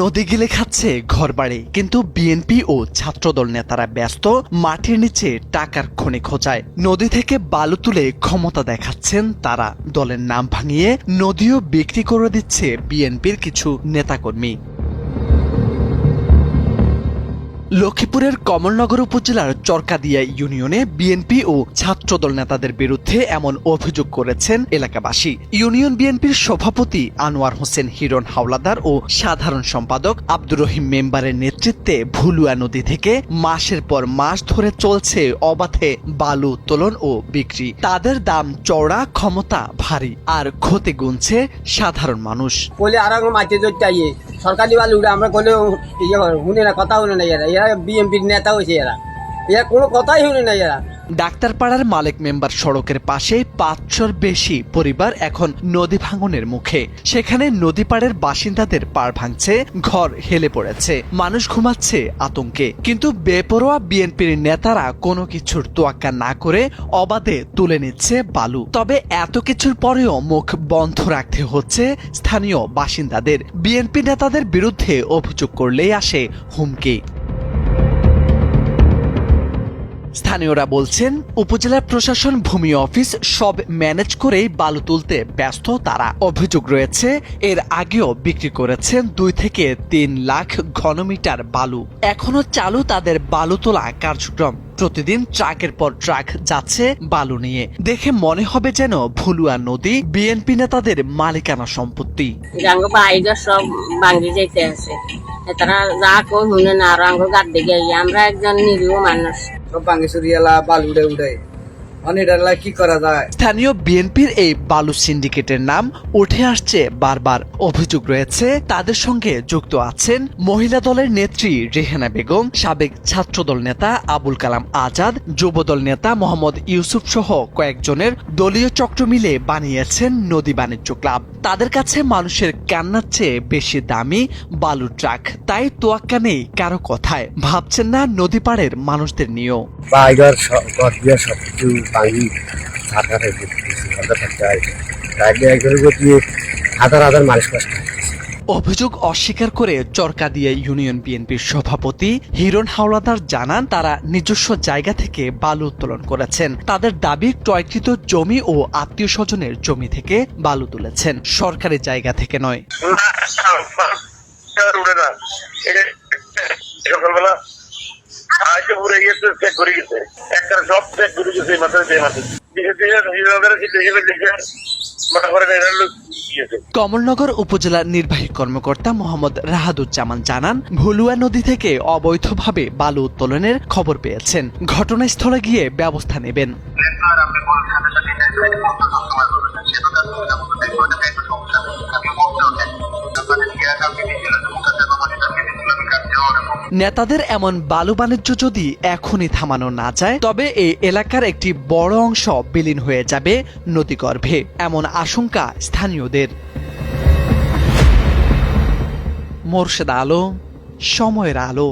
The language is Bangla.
নদী গিলে খাচ্ছে ঘরবাড়ি কিন্তু বিএনপি ও ছাত্রদল নেতারা ব্যস্ত, মাটির নিচে টাকার খনি খোঁজায়। নদী থেকে বালু তুলে ক্ষমতা দেখাচ্ছেন তারা। দলের নাম ভাঙিয়ে নদীও বিক্রি করে দিচ্ছে বিএনপির কিছু নেতাকর্মী। লক্ষ্মীপুরের কমলনগর উপজেলার চরকাদিয়া ইউনিয়নে বিএনপি ও ছাত্রদল নেতাদের বিরুদ্ধে এমন অভিযোগ করেছেন এলাকাবাসী। ইউনিয়ন বিএনপির সভাপতি আনোয়ার হোসেন হিরণ হাওলাদার ও সাধারণ সম্পাদক আব্দুর রহিম মেম্বারের নেতৃত্বে ভুলুয়া নদী থেকে মাসের পর মাস ধরে চলছে অবাধে বালু উত্তোলন ও বিক্রি। তাদের দাম, চওড়া ক্ষমতা ভারী, আর ক্ষতি গুনছে সাধারণ মানুষ। সরকারি বালি উঠে আমরা কইলে ইয়ে শুনে না, কথা শুনে না এরা। এরা বিএমপির নেতা হয়েছে এরা। এরা কোনো কথাই শুনে না এরা। ডাক্তারপাড়ার মালিক মেম্বার সড়কের পাশে পাঁচশোর বেশি পরিবার এখন নদী ভাঙনের মুখে। সেখানে নদী পাড়ের বাসিন্দাদের পাড় ভাঙছে, ঘর হেলে পড়েছে, মানুষ ঘুমাচ্ছে আতঙ্কে। কিন্তু বেপরোয়া বিএনপির নেতারা কোনো কিছুর তোয়াক্কা না করে অবাধে তুলে নিচ্ছে বালু। তবে এত কিছুর পরেও মুখ বন্ধ রাখতে হচ্ছে স্থানীয় বাসিন্দাদের। বিএনপি নেতাদের বিরুদ্ধে অভিযোগ করলেই আসে হুমকি। স্থানীয়রা বলছেন, উপজেলা প্রশাসন ভূমি অফিস সব ম্যানেজ করেই বালু তুলতে ব্যস্ত, তারা অভিযোগ রয়েছে, এর আগেও বিক্রি করেছেন দুই থেকে তিন লাখ ঘনমিটার বালু। এখনও চালু তাদের বালু তোলা কার্যক্রম। প্রতিদিন ট্রাকের পর ট্রাক যাচ্ছে বালু নিয়ে। দেখে মনে হবে যেন ভুলুয়া নদী, বিএনপি নেতাদের মালিকানা সম্পত্তি। সব যাইতে আছে। তারা যা কই শুনে না আর আঙ্গ গাদ দিকে আমরা একজন নিরীহ মানুষ সব ভাঙে সরিয়ালা বালু উঠে উঠে কি করা যায়? স্থানীয় বিএনপির এই বালু সিন্ডিকেটের নাম উঠে আসছে বারবার অভিযোগ রয়েছে। তাদের সঙ্গে যুক্ত আছেন মহিলা দলের নেত্রী রেহানা বেগম সাবেক ছাত্রদল নেতা আবুল কালাম আজাদ যুবদল নেতা মোহাম্মদ ইউসুফ সহ কয়েকজনের দলীয় চক্র মিলে বানিয়েছেন নদী বাণিজ্য ক্লাব। তাদের কাছে মানুষের কান্নার চেয়ে বেশি দামি বালু ট্রাক। তাই তোয়াক্কা নেই কারও কথায়। ভাবছেন না নদী পাড়ের মানুষদের নিয়েও। বাইরের সব ঘর দিয়ে সব কিছু ভাঙি সরকারের কিছু ভালো থাকতে হয় তাইলে একজনের দিয়ে হাজার হাজার মানুষ কষ্ট অভিযোগ অস্বীকার করে চরকাদিয়া ইউনিয়ন বিএনপির সভাপতি হিরণ হাওলাদার জানান তারা নিজস্ব জায়গা থেকে বালু উত্তোলন করেছেন তাদের দাবি ক্রয়কৃত জমি ও আত্মীয় স্বজনের জমি থেকে বালু তুলেছেন সরকারি জায়গা থেকে নয় না উঠে না এটা সকালবেলা আজকে উড়ে গেছে চেক করে গেছে একটা সব চেক করে গেছে মাথায় মাথায় গিয়েছে। কমলনগর উপজেলা নির্বাহী কর্মকর্তা মোহাম্মদ রাহাদুজ্জামান জানান ভুলুয়া নদী থেকে অবৈধভাবে বালু উত্তোলনের খবর পেয়েছেন। ঘটনাস্থলে গিয়ে ব্যবস্থা নেবেন। নেতাদের এমন বালু বাণিজ্য যদি এখনই থামানো না যায়, তবে এই এলাকার একটি বড় অংশ বিলীন হয়ে যাবে নদীগর্ভে, এমন আশঙ্কা স্থানীয়দের। মোর্শেদ আলো সময়ের আলো।